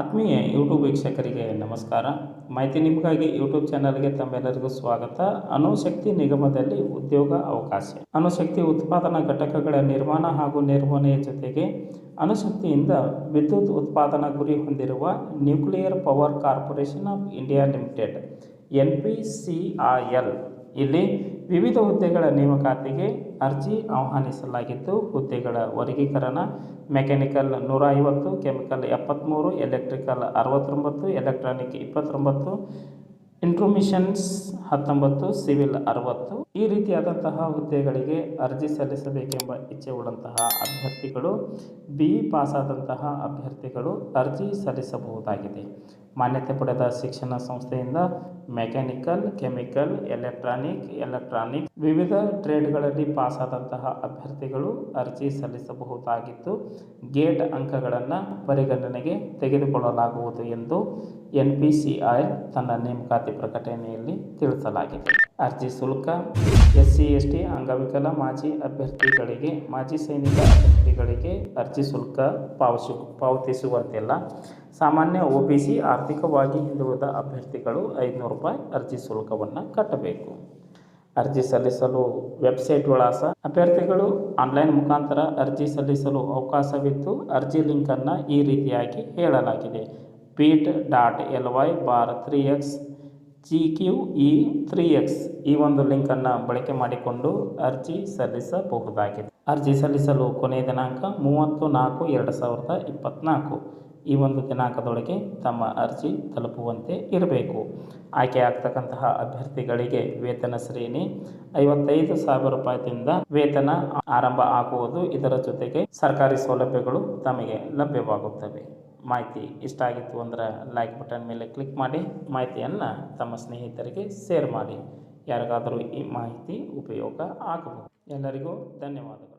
ಆತ್ಮೀಯ ಯೂಟ್ಯೂಬ್ ವೀಕ್ಷಕರಿಗೆ ನಮಸ್ಕಾರ. ಮಾಹಿತಿ ನಿಮಗಾಗಿ ಯೂಟ್ಯೂಬ್ ಚಾನಲ್ಗೆ ತಮ್ಮೆಲ್ಲರಿಗೂ ಸ್ವಾಗತ. ಅಣುಶಕ್ತಿ ನಿಗಮದಲ್ಲಿ ಉದ್ಯೋಗ ಅವಕಾಶ. ಅಣುಶಕ್ತಿ ಉತ್ಪಾದನಾ ಘಟಕಗಳ ನಿರ್ಮಾಣ ಹಾಗೂ ನಿರ್ವಹಣೆಯ ಜೊತೆಗೆ ಅಣುಶಕ್ತಿಯಿಂದ ವಿದ್ಯುತ್ ಉತ್ಪಾದನಾ ಗುರಿ ಹೊಂದಿರುವ nuclear power corporation of India limited N P C R L ಇಲ್ಲಿ ವಿವಿಧ ಹುದ್ದೆಗಳ ನೇಮಕಾತಿಗೆ ಅರ್ಜಿ ಆಹ್ವಾನಿಸಲಾಗಿದ್ದು, ಹುದ್ದೆಗಳ ವರ್ಗೀಕರಣ ಮೆಕ್ಯಾನಿಕಲ್ ನೂರ ಐವತ್ತು ಕೆಮಿಕಲ್ ಎಪ್ಪತ್ತ್ಮೂರು ಎಲೆಕ್ಟ್ರಿಕಲ್ ಅರವತ್ತೊಂಬತ್ತು, ಎಲೆಕ್ಟ್ರಾನಿಕ್ ಇಪ್ಪತ್ತೊಂಬತ್ತು ಇಂಟ್ರೊಮಿಷನ್ಸ್ ಹತ್ತೊಂಬತ್ತು, ಸಿವಿಲ್ ಅರವತ್ತು, ಈ ರೀತಿಯಾದಂತಹ ಹುದ್ದೆಗಳಿಗೆ ಅರ್ಜಿ ಸಲ್ಲಿಸಬೇಕೆಂಬ ಇಚ್ಛೆ ಉಳ್ಳಂತಹ ಅಭ್ಯರ್ಥಿಗಳು, ಬಿ ಪಾಸ್ ಪಾಸಾದಂತಹ ಅಭ್ಯರ್ಥಿಗಳು ಅರ್ಜಿ ಸಲ್ಲಿಸಬಹುದಾಗಿದೆ. ಮಾನ್ಯತೆ ಪಡೆದ ಶಿಕ್ಷಣ ಸಂಸ್ಥೆಯಿಂದ ಮೆಕ್ಯಾನಿಕಲ್, ಕೆಮಿಕಲ್, ಎಲೆಕ್ಟ್ರಾನಿಕ್ ಎಲೆಕ್ಟ್ರಾನಿಕ್ ವಿವಿಧ ಟ್ರೇಡ್ಗಳಲ್ಲಿ ಪಾಸಾದಂತಹ ಅಭ್ಯರ್ಥಿಗಳು ಅರ್ಜಿ ಸಲ್ಲಿಸಬಹುದಾಗಿದ್ದು, ಗೇಟ್ ಅಂಕಗಳನ್ನು ಪರಿಗಣನೆಗೆ ತೆಗೆದುಕೊಳ್ಳಲಾಗುವುದು ಎಂದು ಎನ್ ಪಿ ಸಿ ಐ ತನ್ನ ನೇಮಕಾತಿ ಪ್ರಕಟಣೆಯಲ್ಲಿ ತಿಳಿಸಲಾಗಿದೆ. ಅರ್ಜಿ ಶುಲ್ಕ ಎಸ್ ಸಿ ಎಸ್ ಟಿ ಅಂಗವಿಕಲ, ಮಾಜಿ ಅಭ್ಯರ್ಥಿಗಳಿಗೆ, ಮಾಜಿ ಸೈನಿಕ ಅಭ್ಯರ್ಥಿಗಳಿಗೆ ಅರ್ಜಿ ಶುಲ್ಕ ಪಾವತಿ ಪಾವತಿಸುವಂತಿಲ್ಲ. ಸಾಮಾನ್ಯ ಒ ಆರ್ಥಿಕವಾಗಿ ಹಿಂದುಳಿದ ಅಭ್ಯರ್ಥಿಗಳು ಐದುನೂರು ರೂಪಾಯಿ ಅರ್ಜಿ ಶುಲ್ಕವನ್ನು ಕಟ್ಟಬೇಕು. ಅರ್ಜಿ ಸಲ್ಲಿಸಲು ವೆಬ್ಸೈಟ್ ವಿಳಾಸ. ಅಭ್ಯರ್ಥಿಗಳು ಆನ್ಲೈನ್ ಮುಖಾಂತರ ಅರ್ಜಿ ಸಲ್ಲಿಸಲು ಅವಕಾಶವಿದ್ದು ಅರ್ಜಿ ಲಿಂಕನ್ನು ಈ ರೀತಿಯಾಗಿ ಹೇಳಲಾಗಿದೆ. Bit dot L Y bar three X G Q E three X ಈ ಒಂದು ಲಿಂಕನ್ನು ಬಳಕೆ ಮಾಡಿಕೊಂಡು ಅರ್ಜಿ ಸಲ್ಲಿಸಬಹುದಾಗಿದೆ. ಅರ್ಜಿ ಸಲ್ಲಿಸಲು ಕೊನೆಯ ದಿನಾಂಕ ಮೂವತ್ತು ನಾಲ್ಕು, ಎರಡು ಸಾವಿರದ ಇಪ್ಪತ್ತ್ನಾಲ್ಕು ಈ ಒಂದು ದಿನಾಂಕದೊಳಗೆ ತಮ್ಮ ಅರ್ಜಿ ತಲುಪುವಂತೆ ಇರಬೇಕು. ಆಯ್ಕೆ ಆಗ್ತಕ್ಕಂತಹ ಅಭ್ಯರ್ಥಿಗಳಿಗೆ ವೇತನ ಶ್ರೇಣಿ ಐವತ್ತೈದು ಸಾವಿರ ರೂಪಾಯಿಯಿಂದ ವೇತನ ಆರಂಭ ಆಗುವುದು ಇದರ ಜೊತೆಗೆ ಸರ್ಕಾರಿ ಸೌಲಭ್ಯಗಳು ತಮಗೆ ಲಭ್ಯವಾಗುತ್ತವೆ. ಮಾಹಿತಿ ಇಷ್ಟ ಆಗಿತ್ತು ಅಂದ್ರೆ ಲೈಕ್ ಬಟನ್ ಮೇಲೆ ಕ್ಲಿಕ್ ಮಾಡಿ ಮಾಹಿತಿಯನ್ನು ತಮ್ಮ ಸ್ನೇಹಿತರಿಗೆ ಶೇರ್ ಮಾಡಿ. ಯಾರಿಗಾದರೂ ಈ ಮಾಹಿತಿ ಉಪಯೋಗ ಆಗಬಹುದು. ಎಲ್ಲರಿಗೂ ಧನ್ಯವಾದಗಳು.